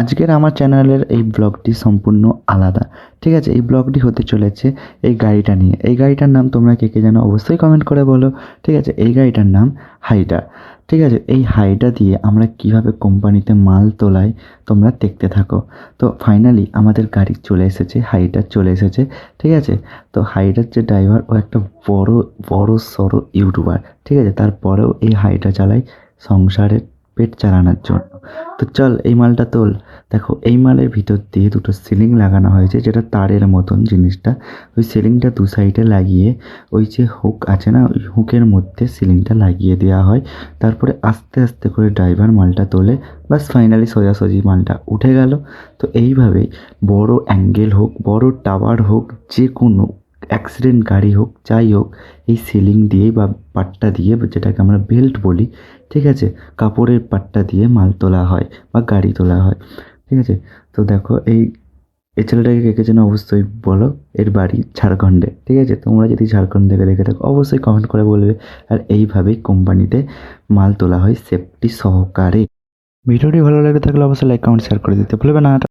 আজকের আমার চ্যানেলের এই ব্লগটি সম্পূর্ণ আলাদা। ঠিক আছে, এই ব্লগটি হতে চলেছে এই গাড়িটা নিয়ে। এই গাড়িটার নাম তোমরা কে কে জানো অবশ্যই কমেন্ট করে বলো। ঠিক আছে, এই গাড়িটার নাম হাইডা ঠিক আছে, এই হাইডা দিয়ে আমরা কীভাবে কোম্পানিতে মাল তোলাই তোমরা দেখতে থাকো। তো ফাইনালি আমাদের গাড়ি চলে এসেছে হাইডার চলে এসেছে। ঠিক আছে, তো হাইডার যে ড্রাইভার ও একটা বড় বড় সড়ো ইউটিউবার ঠিক আছে, তারপরেও এই হাইডা চালায় সংসারের পেট চালানোর জন্য। তো চল, এই মালটা তোল। দেখো, এই মালের ভিতর দিয়ে দুটো সিলিং লাগানো হয়েছে, যেটা তারের মতন জিনিসটা। ওই সিলিংটা দু সাইডে লাগিয়ে ওই যে হুক আছে না, ওই হুকের মধ্যে সিলিংটা লাগিয়ে দেওয়া হয়। তারপরে আস্তে আস্তে করে ড্রাইভার মালটা তোলে। বাস ফাইনালি সোজাসুজি মালটা উঠে গেল। তো এইভাবেই বড় অ্যাঙ্গেল হোক, বড় টাওয়ার হোক, যে কোনো অ্যাক্সিডেন্ট গাড়ি হোক, যাই হোক, এই সিলিং দিয়ে বা পাট্টা দিয়ে যেটাকে আমরা বেল্ট বলি, ঠিক আছে? কাপড়ের পাট্টা দিয়ে মাল তোলা হয় বা গাড়ি তোলা হয়, ঠিক আছে? তো দেখো, এই এই ছেলেটাকে কে যেন অবশ্যই বলো, এর বাড়ি ঝাড়খণ্ডে, ঠিক আছে? তোমরা যদি ঝাড়খণ্ড থেকে দেখে থাকো, অবশ্যই কমেন্ট করে বলবে। আর এইভাবেই কোম্পানিতে মাল তোলা হয় সেফটি সহকারে। ভিডিওটি ভালো লাগে থাকলে অবশ্যই লাইক কমেন্ট শেয়ার করে দিতে ভুলবে না।